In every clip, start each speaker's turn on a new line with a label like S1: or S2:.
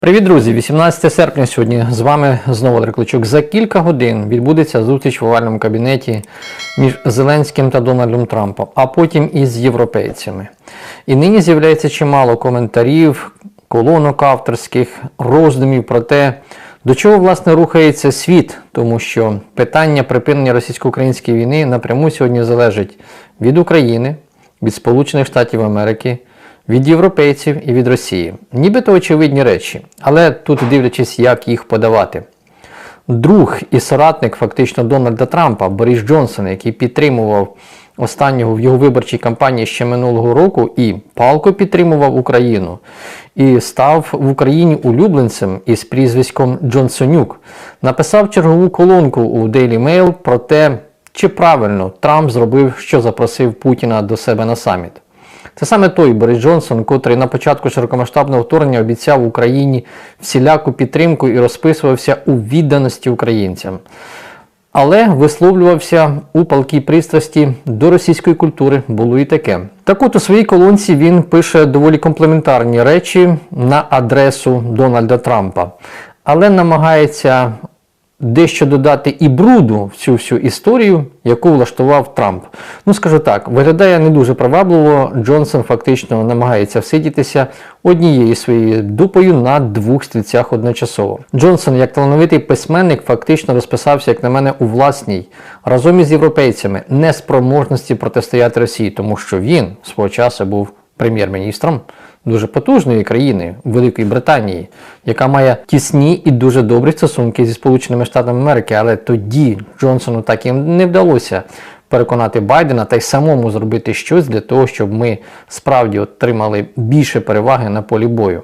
S1: Привіт, друзі! 18 серпня сьогодні з вами знову Андрій За кілька годин відбудеться зустріч в овальному кабінеті між Зеленським та Дональдом Трампом, а потім і з європейцями. І нині з'являється чимало коментарів, колонок авторських, роздумів про те, до чого власне рухається світ, тому що питання припинення російсько-української війни напряму сьогодні залежить від України, від Сполучених Штатів Америки від європейців і від Росії. Нібито очевидні речі, але тут дивлячись, як їх подавати. Друг і соратник фактично Дональда Трампа Борис Джонсон, який підтримував останнього в його виборчій кампанії ще минулого року і палко підтримував Україну, і став в Україні улюбленцем із прізвиськом Джонсонюк, написав чергову колонку у Daily Mail про те, чи правильно Трамп зробив, що запросив Путіна до себе на саміт. Це саме той Борис Джонсон, котрий на початку широкомасштабного вторгнення обіцяв Україні всіляку підтримку і розписувався у відданості українцям. Але висловлювався у палкій пристрасті до російської культури, було і таке. Так от у своїй колонці він пише доволі комплементарні речі на адресу Дональда Трампа, але намагається дещо додати і бруду в цю всю історію, яку влаштував Трамп. Ну, скажу так, виглядає не дуже привабливо. Джонсон фактично намагається всидітися однією своєю дупою на двох стільцях одночасово. Джонсон, як талановитий письменник, фактично розписався, як на мене, у власній разом із європейцями неспроможності протистояти Росії, тому що він свого часу був прем'єр-міністром дуже потужної країни Великої Британії, яка має тісні і дуже добрі стосунки зі Сполученими Штатами Америки, але тоді Джонсону так і не вдалося переконати Байдена та й самому зробити щось для того, щоб ми справді отримали більше переваги на полі бою.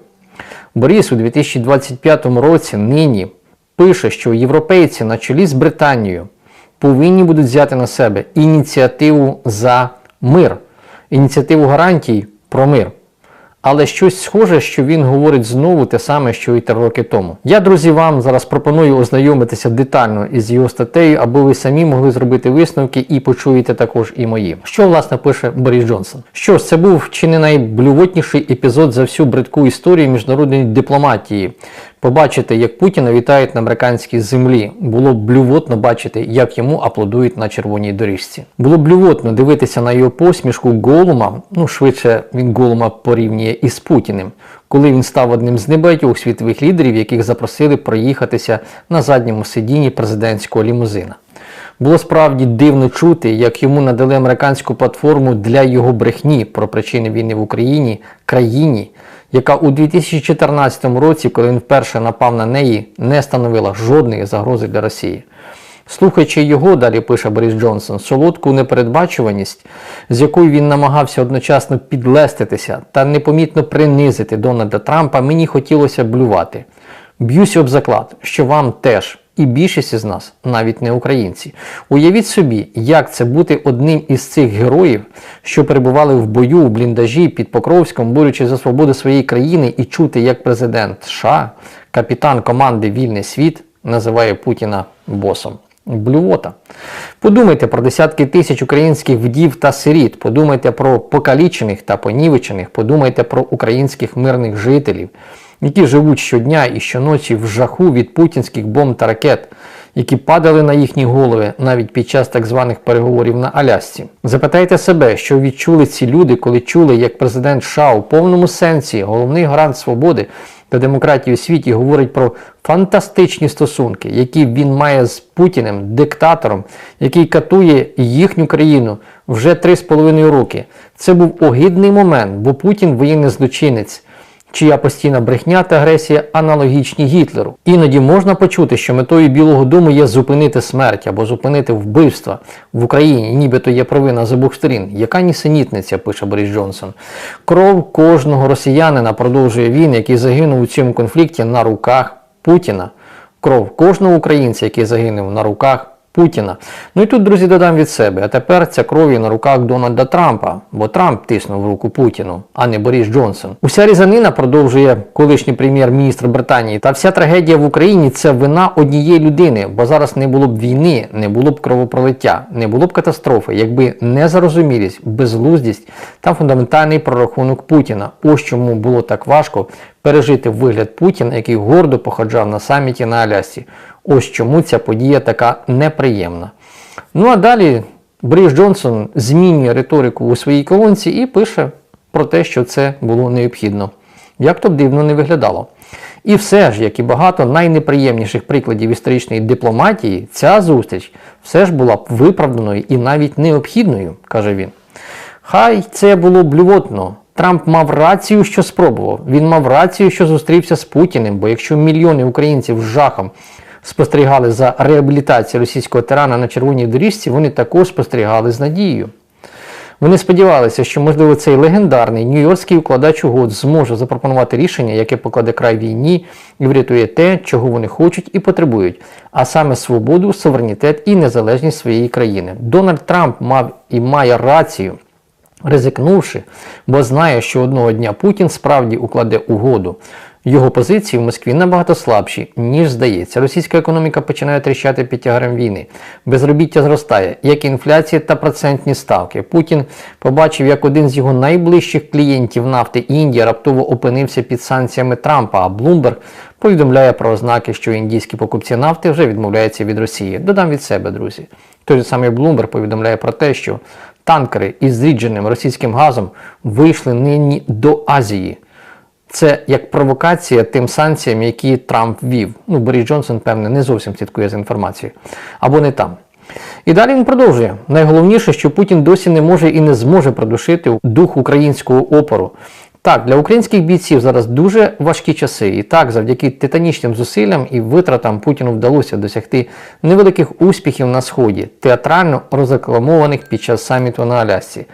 S1: Борис у 2025 році нині пише, що європейці на чолі з Британією повинні будуть взяти на себе ініціативу за мир, ініціативу гарантій про мир. Але щось схоже, що він говорить знову те саме, що і три роки тому. Я, друзі, вам зараз пропоную ознайомитися детально із його статтею, аби ви самі могли зробити висновки і почуєте також і мої. Що власне пише Борис Джонсон? Що ж, це був чи не найблювотніший епізод за всю бридку історію міжнародної дипломатії. Побачити, як Путіна вітають на американській землі. Було блювотно бачити, як йому аплодують на червоній доріжці. Було блювотно дивитися на його посмішку Голума, ну швидше він Голума порівнює із Путіним, коли він став одним з небагатьох світових лідерів, яких запросили проїхатися на задньому сидінні президентського лімузина. Було справді дивно чути, як йому надали американську платформу для його брехні про причини війни в Україні, країні, яка у 2014 році, коли він вперше напав на неї, не становила жодної загрози для Росії. Слухаючи його, далі пише Борис Джонсон, солодку непередбачуваність, з якою він намагався одночасно підлеститися та непомітно принизити Дональда Трампа, мені хотілося блювати. Б'юся об заклад, що вам теж. І більшість із нас навіть не українці. Уявіть собі, як це бути одним із цих героїв, що перебували в бою у бліндажі під Покровськом, борючи за свободу своєї країни, і чути, як президент США, капітан команди Вільний світ називає Путіна босом. Блювота. Подумайте про десятки тисяч українських вдів та сиріт, подумайте про покалічених та понівечених, подумайте про українських мирних жителів, які живуть щодня і щоночі в жаху від путінських бомб та ракет, які падали на їхні голови навіть під час так званих переговорів на Алясці. Запитайте себе, що відчули ці люди, коли чули, як президент США у повному сенсі, головний гарант свободи та демократії у світі, говорить про фантастичні стосунки, які він має з Путіним, диктатором, який катує їхню країну вже три з половиною роки. Це був огидний момент, бо Путін воєнний злочинець чия постійна брехня та агресія аналогічні Гітлеру. Іноді можна почути, що метою Білого Дому є зупинити смерть або зупинити вбивства в Україні, нібито є провина з обох сторін. Яка нісенітниця, пише Борис Джонсон. Кров кожного росіянина продовжує він, який загинув у цьому конфлікті на руках Путіна. Кров кожного українця, який загинув на руках Путіна. Ну і тут, друзі, додам від себе. А тепер ця крові на руках Дональда Трампа, бо Трамп тиснув руку Путіну, а не Борис Джонсон. Уся різанина продовжує колишній прем'єр-міністр Британії. Та вся трагедія в Україні це вина однієї людини, бо зараз не було б війни, не було б кровопролиття, не було б катастрофи, якби незарозумілість, безглуздість та фундаментальний прорахунок Путіна. Ось чому було так важко пережити вигляд Путіна, який гордо походжав на саміті на Алясці. Ось чому ця подія така неприємна. Ну а далі Бріж Джонсон змінює риторику у своїй колонці і пише про те, що це було необхідно. Як то б дивно не виглядало. І все ж, як і багато найнеприємніших прикладів історичної дипломатії, ця зустріч все ж була б виправданою і навіть необхідною, каже він. Хай це було блювотно. Трамп мав рацію, що спробував. Він мав рацію, що зустрівся з Путіним, бо якщо мільйони українців з жахом спостерігали за реабілітацією російського тирана на червоній доріжці, вони також спостерігали з надією. Вони сподівалися, що, можливо, цей легендарний нью-йоркський укладач угод зможе запропонувати рішення, яке покладе край війні і врятує те, чого вони хочуть і потребують, а саме свободу, суверенітет і незалежність своєї країни. Дональд Трамп мав і має рацію ризикнувши, бо знає, що одного дня Путін справді укладе угоду. Його позиції в Москві набагато слабші, ніж здається. Російська економіка починає тріщати під тягарем війни. Безробіття зростає, як і інфляція та процентні ставки. Путін побачив, як один з його найближчих клієнтів нафти Індія раптово опинився під санкціями Трампа, а Блумберг повідомляє про ознаки, що індійські покупці нафти вже відмовляються від Росії. Додам від себе, друзі. Той же самий Блумберг повідомляє про те, що танкери із зрідженим російським газом вийшли нині до Азії. Це як провокація тим санкціям, які Трамп ввів. Ну, Борис Джонсон, певне, не зовсім слідкує за інформацією. Або не там. І далі він продовжує. Найголовніше, що Путін досі не може і не зможе продушити дух українського опору. Так, для українських бійців зараз дуже важкі часи. І так, завдяки титанічним зусиллям і витратам Путіну вдалося досягти невеликих успіхів на Сході, театрально розрекламованих під час саміту на Алясці.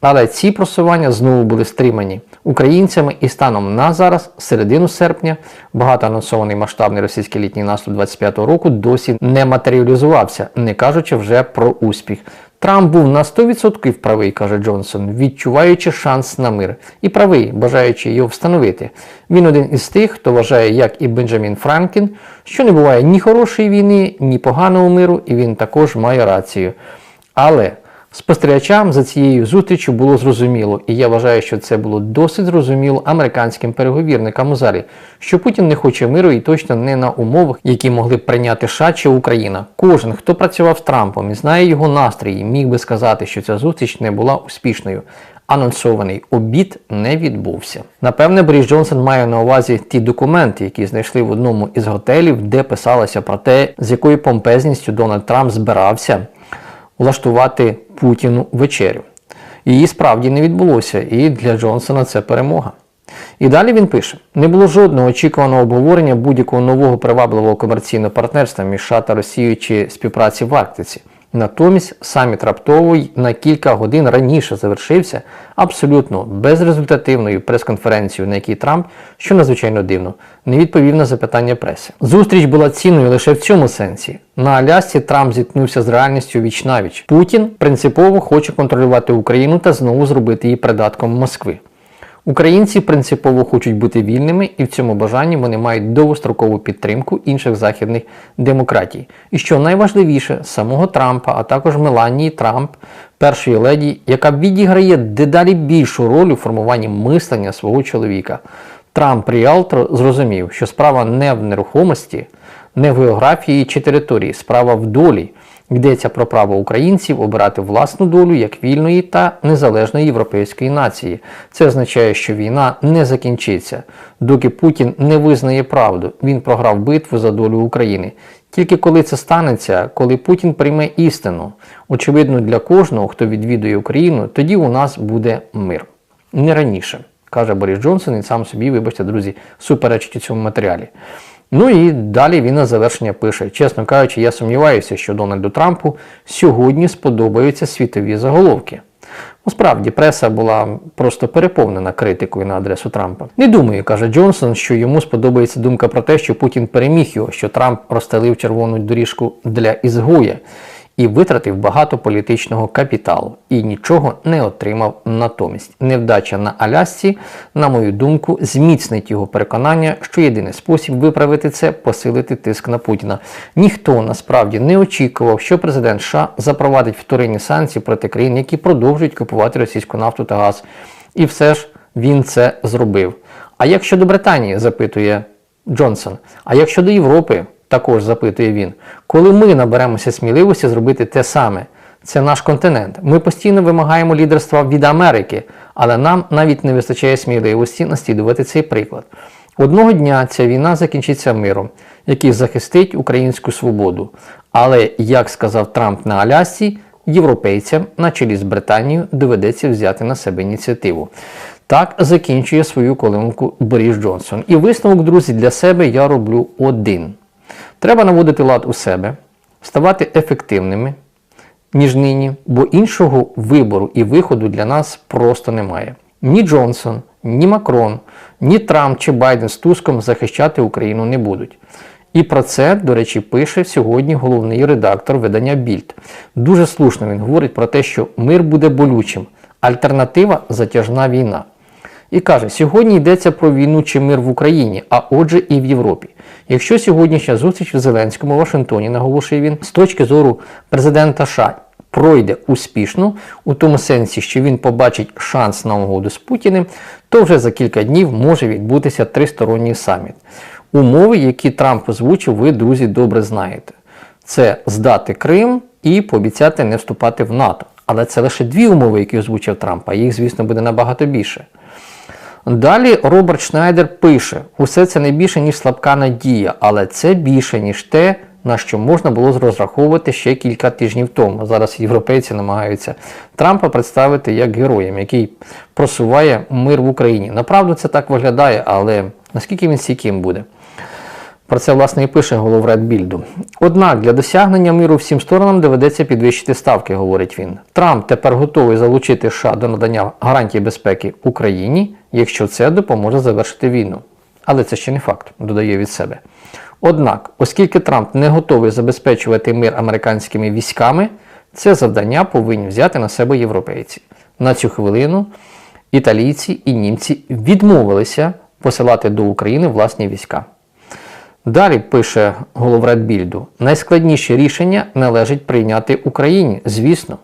S1: Але ці просування знову були стримані українцями і станом на зараз, середину серпня, багато анонсований масштабний російський літній наступ 25-го року досі не матеріалізувався, не кажучи вже про успіх. Трамп був на 100% правий, каже Джонсон, відчуваючи шанс на мир. І правий, бажаючи його встановити. Він один із тих, хто вважає, як і Бенджамін Франклін, що не буває ні хорошої війни, ні поганого миру, і він також має рацію. Але спостерігачам за цією зустрічю було зрозуміло, і я вважаю, що це було досить зрозуміло американським переговірникам у залі, що Путін не хоче миру і точно не на умовах, які могли б прийняти США чи Україна. Кожен, хто працював з Трампом і знає його настрій, міг би сказати, що ця зустріч не була успішною. Анонсований обід не відбувся. Напевне, Борис Джонсон має на увазі ті документи, які знайшли в одному із готелів, де писалося про те, з якою помпезністю Дональд Трамп збирався влаштувати Путіну вечерю. Її справді не відбулося, і для Джонсона це перемога. І далі він пише: не було жодного очікуваного обговорення будь-якого нового привабливого комерційного партнерства між США та Росією чи співпраці в Арктиці. Натомість саміт раптовий на кілька годин раніше завершився абсолютно безрезультативною прес-конференцією, на якій Трамп, що надзвичайно дивно, не відповів на запитання преси. Зустріч була цінною лише в цьому сенсі. На Алясці Трамп зіткнувся з реальністю віч навіч. Путін принципово хоче контролювати Україну та знову зробити її придатком Москви. Українці принципово хочуть бути вільними, і в цьому бажанні вони мають довгострокову підтримку інших західних демократій. І що найважливіше, самого Трампа, а також Меланії Трамп, першої леді, яка відіграє дедалі більшу роль у формуванні мислення свого чоловіка. Трамп Ріалтор зрозумів, що справа не в нерухомості, не в географії чи території, справа в долі. Йдеться про право українців обирати власну долю як вільної та незалежної європейської нації. Це означає, що війна не закінчиться, доки Путін не визнає правду. Він програв битву за долю України. Тільки коли це станеться, коли Путін прийме істину, очевидно, для кожного, хто відвідує Україну, тоді у нас буде мир. Не раніше, каже Борис Джонсон і сам собі, вибачте, друзі, суперечить у цьому матеріалі. Ну і далі він на завершення пише: чесно кажучи, я сумніваюся, що Дональду Трампу сьогодні сподобаються світові заголовки. Насправді, преса була просто переповнена критикою на адресу Трампа. Не думаю, каже Джонсон, що йому сподобається думка про те, що Путін переміг його, що Трамп розстелив червону доріжку для ізгоя і витратив багато політичного капіталу і нічого не отримав натомість. Невдача на Алясці, на мою думку, зміцнить його переконання, що єдиний спосіб виправити це посилити тиск на Путіна. Ніхто насправді не очікував, що президент США запровадить вторинні санкції проти країн, які продовжують купувати російську нафту та газ. І все ж він це зробив. А як щодо Британії, запитує Джонсон, а як щодо Європи? Також запитує він, коли ми наберемося сміливості зробити те саме. Це наш континент. Ми постійно вимагаємо лідерства від Америки, але нам навіть не вистачає сміливості наслідувати цей приклад. Одного дня ця війна закінчиться миром, який захистить українську свободу. Але, як сказав Трамп на Алясці, європейцям на чолі з Британією доведеться взяти на себе ініціативу. Так закінчує свою колонку Борис Джонсон. І висновок, друзі, для себе я роблю один. Треба наводити лад у себе, ставати ефективними, ніж нині, бо іншого вибору і виходу для нас просто немає. Ні Джонсон, ні Макрон, ні Трамп чи Байден з Туском захищати Україну не будуть. І про це, до речі, пише сьогодні головний редактор видання Більд. Дуже слушно він говорить про те, що мир буде болючим, альтернатива затяжна війна. І каже, сьогодні йдеться про війну чи мир в Україні, а отже і в Європі. Якщо сьогоднішня зустріч в Зеленському Вашингтоні, наголошує він, з точки зору президента США пройде успішно, у тому сенсі, що він побачить шанс на угоду з Путіним, то вже за кілька днів може відбутися тристоронній саміт. Умови, які Трамп озвучив, ви, друзі, добре знаєте. Це здати Крим і пообіцяти не вступати в НАТО. Але це лише дві умови, які озвучив Трамп, а їх, звісно, буде набагато більше. Далі Роберт Шнайдер пише: усе це не більше, ніж слабка надія, але це більше, ніж те, на що можна було розраховувати ще кілька тижнів тому. Зараз європейці намагаються Трампа представити як героєм, який просуває мир в Україні. Направду це так виглядає, але наскільки він стійким буде? Про це, власне, і пише головред Більду. Однак для досягнення миру всім сторонам доведеться підвищити ставки, говорить він. Трамп тепер готовий залучити США до надання гарантій безпеки Україні, якщо це допоможе завершити війну. Але це ще не факт, додає від себе. Однак, оскільки Трамп не готовий забезпечувати мир американськими військами, це завдання повинні взяти на себе європейці. На цю хвилину італійці і німці відмовилися посилати до України власні війська. Далі пише головред Більду: найскладніші рішення належить прийняти Україні. Звісно,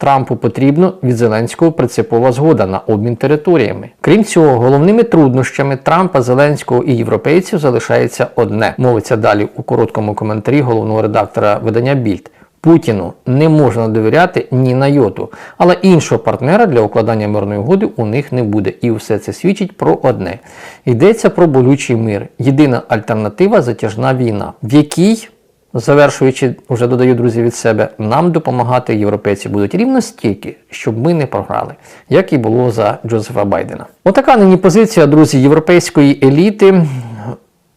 S1: Трампу потрібно від Зеленського принципова згода на обмін територіями. Крім цього, головними труднощами Трампа, Зеленського і європейців залишається одне. Мовиться далі у короткому коментарі головного редактора видання Більд. Путіну не можна довіряти ні на йоту, але іншого партнера для укладання мирної угоди у них не буде. І все це свідчить про одне: йдеться про болючий мир. Єдина альтернатива затяжна війна, в якій, завершуючи, вже додаю друзі від себе, нам допомагати європейці будуть рівно стільки, щоб ми не програли, як і було за Джозефа Байдена. Отака нині позиція, друзі, європейської еліти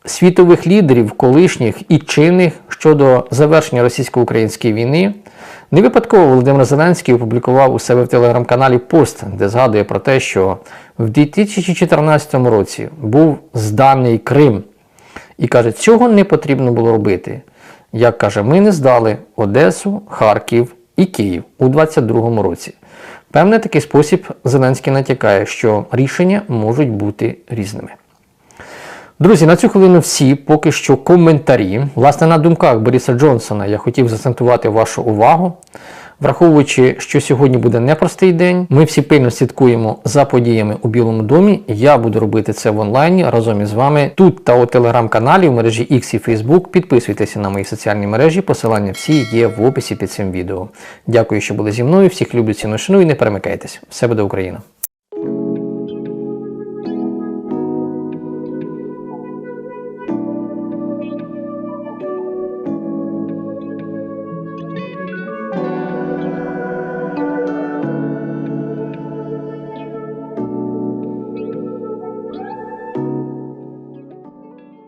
S1: світових лідерів, колишніх і чинних щодо завершення російсько-української війни. Не випадково Володимир Зеленський опублікував у себе в телеграм-каналі пост, де згадує про те, що в 2014 році був зданий Крим. І каже, цього не потрібно було робити. Як каже, ми не здали Одесу, Харків і Київ у 2022 році. Певний такий спосіб Зеленський натякає, що рішення можуть бути різними. Друзі, на цю хвилину всі поки що коментарі. Власне, на думках Бориса Джонсона я хотів зацентувати вашу увагу. Враховуючи, що сьогодні буде непростий день, ми всі пильно слідкуємо за подіями у Білому домі. Я буду робити це в онлайні разом із вами тут та у телеграм-каналі в мережі X і Facebook. Підписуйтеся на мої соціальні мережі, посилання всі є в описі під цим відео. Дякую, що були зі мною. Всіх люблю ціну шину і не перемикайтесь. Все буде Україна!